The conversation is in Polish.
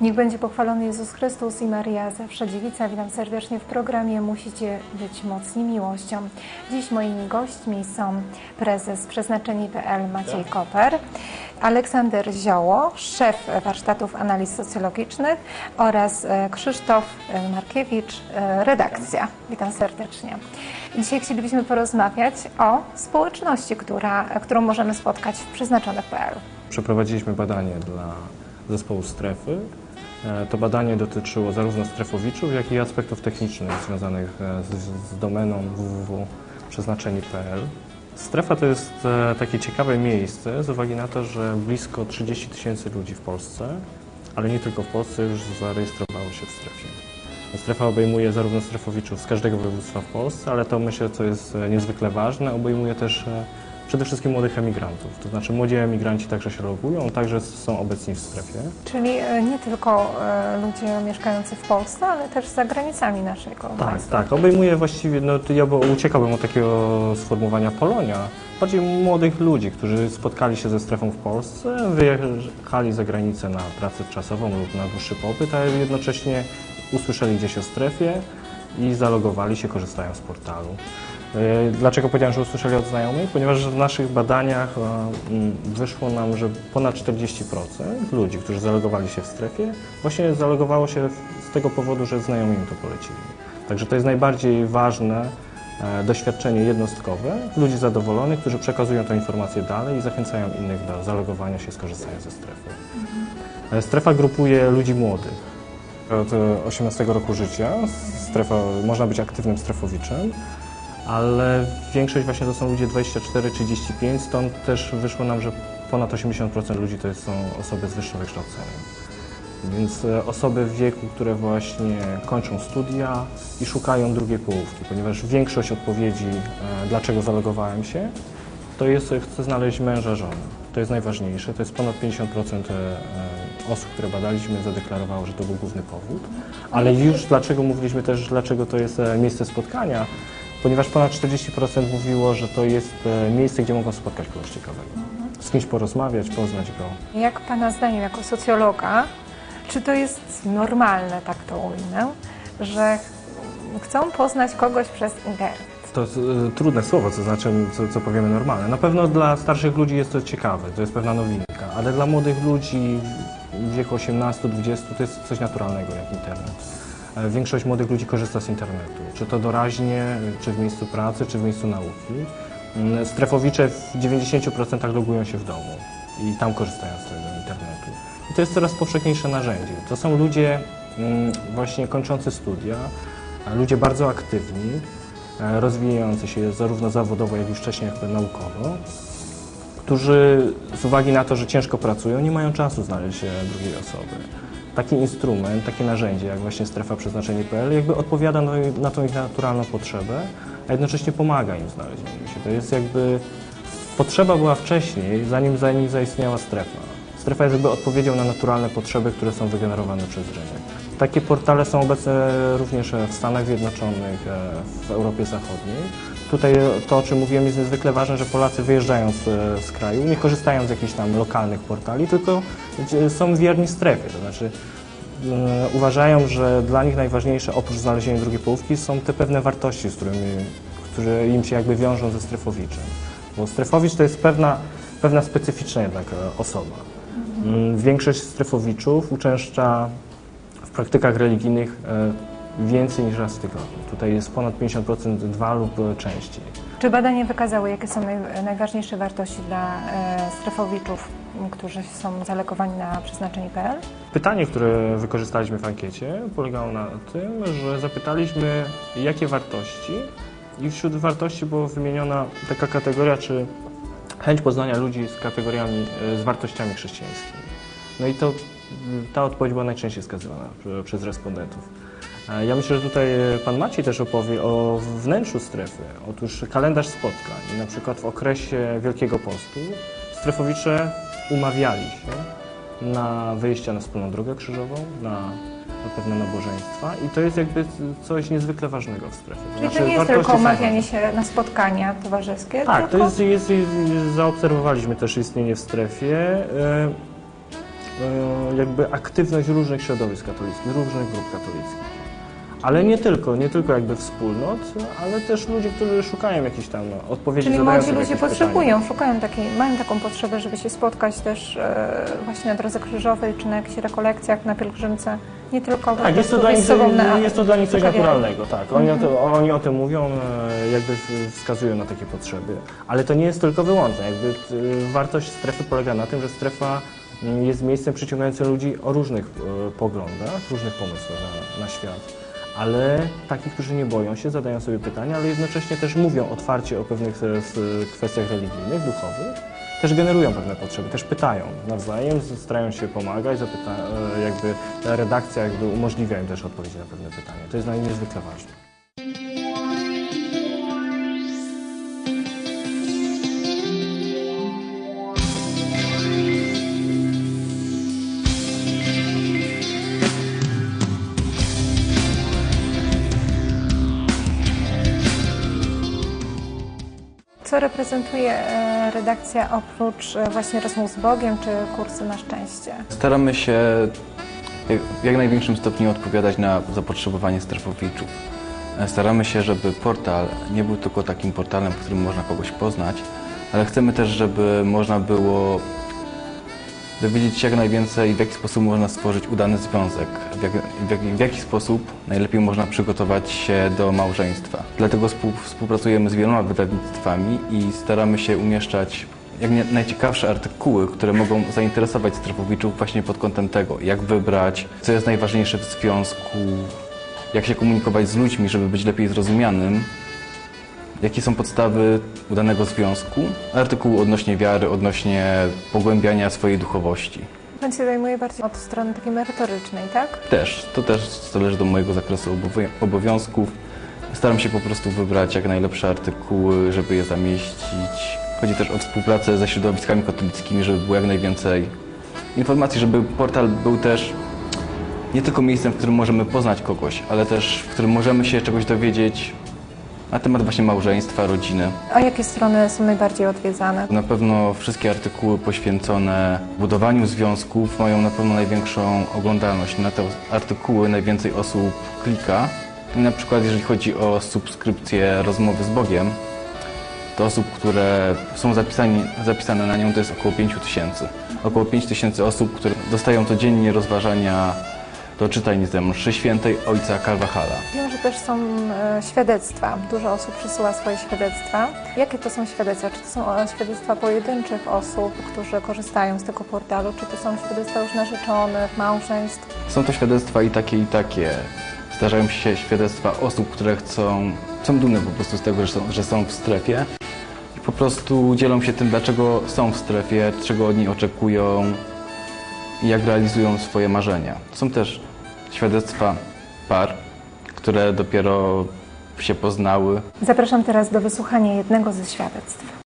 Niech będzie pochwalony Jezus Chrystus i Maria zawsze dziewica. Witam serdecznie w programie Musicie być mocni miłością. Dziś moimi gośćmi są prezes przeznaczeni.pl Maciej Koper, Aleksander Zioło, szef warsztatów analiz socjologicznych oraz e, Krzysztof e, Markiewicz, e, redakcja. Witam serdecznie. Dzisiaj chcielibyśmy porozmawiać o społeczności, która, którą możemy spotkać w przeznaczonych.pl. Przeprowadziliśmy badanie dla zespołu strefy. E, To badanie dotyczyło zarówno strefowiczów, jak i aspektów technicznych związanych e, z, z domeną www.przeznaczeni.pl. Strefa to jest e, takie ciekawe miejsce z uwagi na to, że blisko 30 tysięcy ludzi w Polsce, ale nie tylko w Polsce, już zarejestrowało się w strefie. Strefa obejmuje zarówno strefowiczów z każdego województwa w Polsce, ale to myślę, co jest niezwykle ważne, obejmuje też przede wszystkim młodych emigrantów. To znaczy młodzi emigranci także się logują, także są obecni w strefie. Czyli e, nie tylko e, ludzie mieszkający w Polsce, ale też za granicami naszego Tak, państwa. tak. Obejmuje właściwie, no ja uciekałbym od takiego sformułowania Polonia. Bardziej młodych ludzi, którzy spotkali się ze strefą w Polsce, wyjechali za granicę na pracę czasową lub na dłuższy pobyt, a jednocześnie usłyszeli gdzieś o strefie i zalogowali się, korzystają z portalu. E, Dlaczego powiedziałem, że usłyszeli od znajomych? Ponieważ w naszych badaniach e, wyszło nam, że ponad 40% ludzi, którzy zalogowali się w strefie, właśnie zalogowało się z tego powodu, że znajomi im to polecili. Także to jest najbardziej ważne e, doświadczenie jednostkowe ludzi zadowolonych, którzy przekazują tę informację dalej i zachęcają innych do zalogowania się, skorzystania ze strefy. Strefa grupuje ludzi młodych. Od e, 18 roku życia strefa, można być aktywnym strefowiczem, ale większość właśnie to są ludzie 24-35, stąd też wyszło nam, że ponad 80% ludzi to są osoby z wyższym wykształceniem. Więc e, osoby w wieku, które właśnie kończą studia i szukają drugiej połówki, ponieważ większość odpowiedzi, e, dlaczego zalogowałem się, to jest, chcę znaleźć męża, żonę. To jest najważniejsze, to jest ponad 50% e, osób, które badaliśmy, zadeklarowało, że to był główny powód. Ale już dlaczego mówiliśmy też, dlaczego to jest miejsce spotkania, ponieważ ponad 40% mówiło, że to jest e, miejsce, gdzie mogą spotkać kogoś ciekawego. Z kimś porozmawiać, poznać go. Jak Pana zdaniem, jako socjologa, czy to jest normalne, tak to ujmę, że chcą poznać kogoś przez internet? To jest, e, trudne słowo, co znaczy, co, co powiemy normalne. Na pewno dla starszych ludzi jest to ciekawe, to jest pewna nowinka, ale dla młodych ludzi w wieku 18-20 to jest coś naturalnego jak internet. E, Większość młodych ludzi korzysta z internetu, czy to doraźnie, czy w miejscu pracy, czy w miejscu nauki. Mm, Strefowicze w 90% logują się w domu i tam korzystają z tego internetu. I to jest coraz powszechniejsze narzędzie. To są ludzie mm, właśnie kończący studia, ludzie bardzo aktywni, e, rozwijający się zarówno zawodowo, jak i wcześniej jakby naukowo, którzy z uwagi na to, że ciężko pracują, nie mają czasu znaleźć e, drugiej osoby. Taki instrument, takie narzędzie, jak właśnie strefa przeznaczenie.pl, jakby odpowiada na, na tą ich naturalną potrzebę, a jednocześnie pomaga im w znalezieniu się. To jest jakby potrzeba była wcześniej, zanim, zanim zaistniała strefa. Strefa jest jakby odpowiedzią na naturalne potrzeby, które są wygenerowane przez rynek. Takie portale są obecne również w Stanach Zjednoczonych, e, w Europie Zachodniej. Tutaj to, o czym mówiłem, jest niezwykle ważne, że Polacy wyjeżdżając z kraju nie korzystają z jakichś tam lokalnych portali, tylko są wierni strefie. To znaczy e, uważają, że dla nich najważniejsze oprócz znalezienia drugiej połówki są te pewne wartości, z którymi, które im się jakby wiążą ze strefowiczem. Bo strefowicz to jest pewna, pewna specyficzna jednak e, osoba. Mm, Większość strefowiczów uczęszcza w praktykach religijnych e, więcej niż raz w tygodniu. Tutaj jest ponad 50% dwa lub e, częściej. Czy badania wykazały, jakie są naj, najważniejsze wartości dla e, strefowiczów, którzy są zalegowani na przeznaczenie.pl? Pytanie, które wykorzystaliśmy w ankiecie, polegało na tym, że zapytaliśmy, jakie wartości, i wśród wartości była wymieniona taka kategoria, czy chęć poznania ludzi z kategoriami, e, z wartościami chrześcijańskimi. No i to ta odpowiedź była najczęściej wskazywana prze- przez respondentów. E, Ja myślę, że tutaj e, Pan Maciej też opowie o wnętrzu strefy. Otóż kalendarz spotkań. Na przykład w okresie Wielkiego Postu strefowicze umawiali się na wyjścia na wspólną drogę krzyżową, na, na pewne nabożeństwa i to jest jakby coś niezwykle ważnego w strefie. To Czyli to znaczy, nie jest tylko ważne. się na spotkania towarzyskie, Tak, to tylko jest, jest, jest, zaobserwowaliśmy też istnienie w strefie. e, jakby aktywność różnych środowisk katolickich, różnych grup katolickich. Ale nie tylko, nie tylko jakby wspólnot, ale też ludzi, którzy szukają jakichś tam odpowiedzi, Czyli młodzi ludzie potrzebują, szukają takiej, mają taką potrzebę, żeby się spotkać też e, właśnie na drodze krzyżowej, czy na jakichś rekolekcjach, na pielgrzymce, nie tylko Tak, jest to, dla nich, na jest to dla nich coś naturalnego, tak. Oni, o to, oni o tym mówią, e, jakby wskazują na takie potrzeby. Ale to nie jest tylko wyłączne. Jakby e, wartość strefy polega na tym, że strefa mm, jest miejscem przyciągającym ludzi o różnych e, poglądach, różnych pomysłach na, na świat. Ale takich, którzy nie boją się, zadają sobie pytania, ale jednocześnie też mówią otwarcie o pewnych e, kwestiach religijnych, duchowych. Też generują pewne potrzeby, też pytają nawzajem, starają się pomagać, zapyta, e, jakby redakcja jakby umożliwia im też odpowiedzi na pewne pytania. To jest dla nich niezwykle ważne. Co reprezentuje e, redakcja oprócz e, właśnie rozmów z Bogiem, czy kursy na szczęście? Staramy się w jak największym stopniu odpowiadać na zapotrzebowanie strefowiczów. E, Staramy się, żeby portal nie był tylko takim portalem, w którym można kogoś poznać, ale chcemy też, żeby można było dowiedzieć się jak najwięcej, w jaki sposób można stworzyć udany związek, w, jak, w, jaki, w jaki sposób najlepiej można przygotować się do małżeństwa. Dlatego współ, współpracujemy z wieloma wydawnictwami i staramy się umieszczać jak najciekawsze artykuły, które mogą zainteresować strefowiczów właśnie pod kątem tego, jak wybrać, co jest najważniejsze w związku, jak się komunikować z ludźmi, żeby być lepiej zrozumianym, Jakie są podstawy udanego związku? Artykuł odnośnie wiary, odnośnie pogłębiania swojej duchowości. Pan się zajmuje bardziej od strony takiej merytorycznej, tak? Też, to też zależy do mojego zakresu obowi- obowiązków. Staram się po prostu wybrać jak najlepsze artykuły, żeby je zamieścić. Chodzi też o współpracę ze środowiskami katolickimi, żeby było jak najwięcej informacji, żeby portal był też nie tylko miejscem, w którym możemy poznać kogoś, ale też w którym możemy się czegoś dowiedzieć na temat właśnie małżeństwa, rodziny. A jakie strony są najbardziej odwiedzane? Na pewno wszystkie artykuły poświęcone budowaniu związków mają na pewno największą oglądalność. Na te artykuły najwięcej osób klika. I na przykład jeżeli chodzi o subskrypcję rozmowy z Bogiem, to osób, które są zapisani, zapisane na nią to jest około 5 tysięcy. Około 5 tysięcy osób, które dostają codziennie rozważania do z mszy świętej ojca Carvajala. Wiem, że też są e, świadectwa. Dużo osób przysyła swoje świadectwa. Jakie to są świadectwa? Czy to są e, świadectwa pojedynczych osób, którzy korzystają z tego portalu? Czy to są świadectwa już narzeczonych, małżeństw? Są to świadectwa i takie, i takie. Zdarzają się świadectwa osób, które chcą, są dumne po prostu z tego, że są, że są w strefie i po prostu dzielą się tym, dlaczego są w strefie, czego od niej oczekują i jak realizują swoje marzenia. Są też świadectwa par, które dopiero się poznały, Zapraszam teraz do wysłuchania jednego ze świadectw.